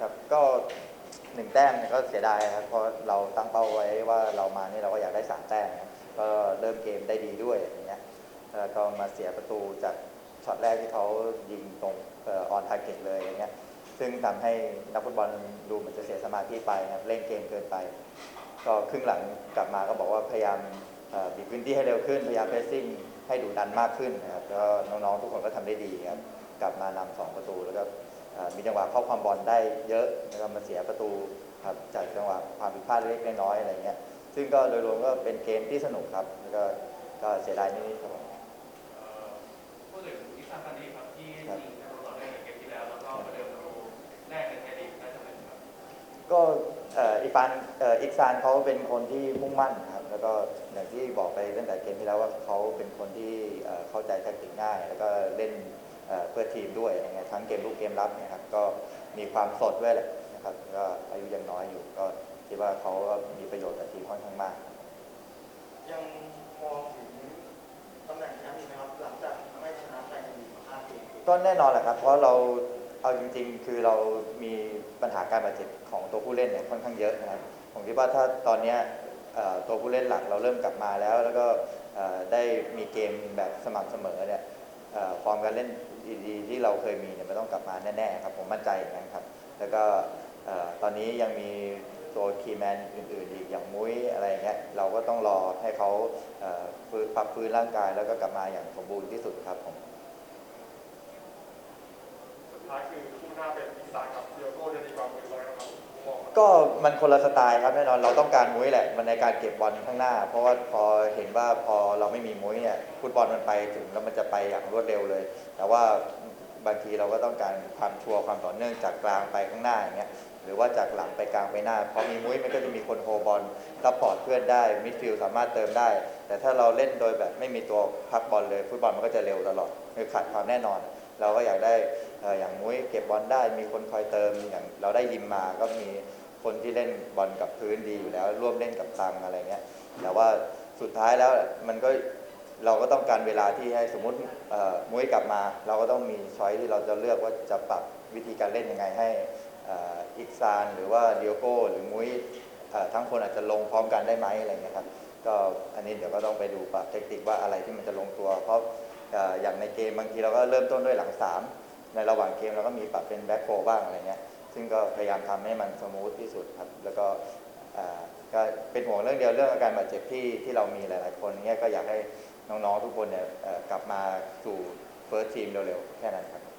ครับก็หนึ่งแต้มเนี่ยก็เสียดายครับเพราะเราตั้งเป้าไว้ว่าเรามานี่เราก็อยากได้สามแต้มครับก็เริ่มเกมได้ดีด้วยอย่างเงี้ยแล้วก็มาเสียประตูจากช็อตแรกที่เขายิงตรงออนทาร์เก็ตเลยอย่างเงี้ยซึ่งทำให้นักฟุตบอลดูเหมันจะเสียสมาธิไปนะครับเล่นเกมเกินไป ก็ครึ่งหลังกลับมาก็บอกว่าพยายามบีบพื้นที่ให้เร็วขึ้นพยายามเพรสซิ่งให้ดุดันมากขึ้นนะครับแล้วน้องๆทุกคนก็ทำได้ดีครับกลับมาน มีจังหวะเข้าความบอลได้เยอะแล้วก็มาเสียประตูครับจากจังหวะความผิดพลาดเล็กๆน้อยๆอะไรเงี้ยซึ่งก็โดยรวมก็เป็นเกมที่สนุกครับแล้วก็ก็เสียดายนิดๆครับผมเอ่อพูดถึงอิซานซันนี่ครับที่ครับยิงประตูต่อเนื่องในเกมที่แล้วแล้วก็ประเดิมประตูแรกในไทยลีกได้สำเร็จครับก็เอ่ออีฟานเอ่ออีกซานเขาเป็นคนที่มุ่งมั่นนะครับแล้วก็อย่างที่บอกไปตั้งแต่เกมที่แล้วว่าเขาเป็นคนที่เอ่อเข้าใจแทคติกง่าย แล้วก็เล่น เอ่อเพื่อทีมด้วยอย่างเงี้ยทั้งเกมลุกเกมรับเนะครับก็มีความสดด้วยแหละนะครับก็อายุยังน้อยอยู่ก็คิดว่าเขาก็มีประโยชน์กับทีมค่อนข้างมาก ยังมองถึงตำแหน่งแชมป์อีกไหมครับหลังจากไม่ชนะไทยในลีกมาห้าเกมก็แน่นอนแหละครับ เพราะเราเอาจริง ๆ คือเรามีปัญหาการบาดเจ็บของตัวผู้เล่นเนี่ยค่อนข้างเยอะนะครับผมคิดว่าถ้าตอนเนี้ยเอ่อตัวผู้เล่นหลักเราเริ่มกลับมาแล้ว แล้วก็เอ่อได้มีเกมแบบสม่ำเสมอเนี่ยเอ่อฟอร์ม การเล่นดีๆที่เราเคยมีเนี่ยมันต้องกลับมาแน่ๆครับผมมั่นใจอย่างนั้นครับ แล้วก็ตอนนี้ยังมีตัวคีแมนอื่นๆอีกอย่างมุ้ยอะไรเงี้ยเราก็ต้องรอให้เขาฟื้นปรับฟื้นร่างกายแล้วก็กลับมาอย่างสมบูรณ์ที่สุดครับผมสุดท้ายคือคู่หน้าเป็นอีสานกับเดียโก้จะดีกว่ามื ก็มันคนละสไตล์ครับแน่นอนเราต้องการมุ้ยแหละ มันในการเก็บบอลข้างหน้า เพราะว่าพอเห็นว่าพอเราไม่มีมุ้ยเนี่ยฟุตบอลมันไปถึงแล้วมันจะไปอย่างรวดเร็วเลย แต่ว่าบางทีเราก็ต้องการความชัวร์ความต่อเนื่องจากกลางไปข้างหน้าอย่างเงี้ยหรือว่าจากหลังไปกลางไปหน้าพอมีมุ้ยมันก็จะมีคนโฮบอลซัพพอร์ตเพื่อนได้มิดฟิลด์สามารถเติมได้ แต่ถ้าเราเล่นโดยแบบไม่มีตัวพักบอลเลยฟุตบอลมันก็จะเร็วตลอดคือขาดความแน่นอน เราก็อยากได้เอ่ออย่างมุ้ยเก็บบอลได้มีคนคอยเติมอย่างเราได้ยิมมาก็มี คนที่เล่นบอลกับพื้นดีอยู่แล้ว ร่วมเล่นกับตังอะไรเงี้ยแต่ว่าสุดท้ายแล้วมันก็เราก็ต้องการเวลาที่ให้สมมติมุ้ยกลับมา เราก็ต้องมีช้อยที่เราจะเลือกว่าจะปรับวิธีการเล่นยังไงให้อ่ออีกซานหรือว่าเดียโก้หรือมุ้ยทั้งคนอาจจะลงพร้อมกันได้ไหมอะไรเงี้ยครับก็อันนี้เดี๋ยวก็ต้องไปดูปรับเทคนิคว่าอะไรที่มันจะลงตัว เพราะเอ่ออย่างในเกมบางทีเราก็เริ่มต้นด้วยหลังสามในระหว่างเกมเราก็มีปรับเป็นแบ็คโฟบ้างอะไรเงี้ย ซึ่งก็พยายามทำให้มันสมูทที่สุดครับ แล้วก็ก็เป็นห่วงเรื่องเดียวเรื่องอาการบาดเจ็บที่ที่เรามีหลาย ๆ คนเนี้ยก็อยากให้น้อง ๆ ทุกคนเนี่ยกลับมาสู่เฟิร์สทีมเร็ว ๆ แค่นั้นครับ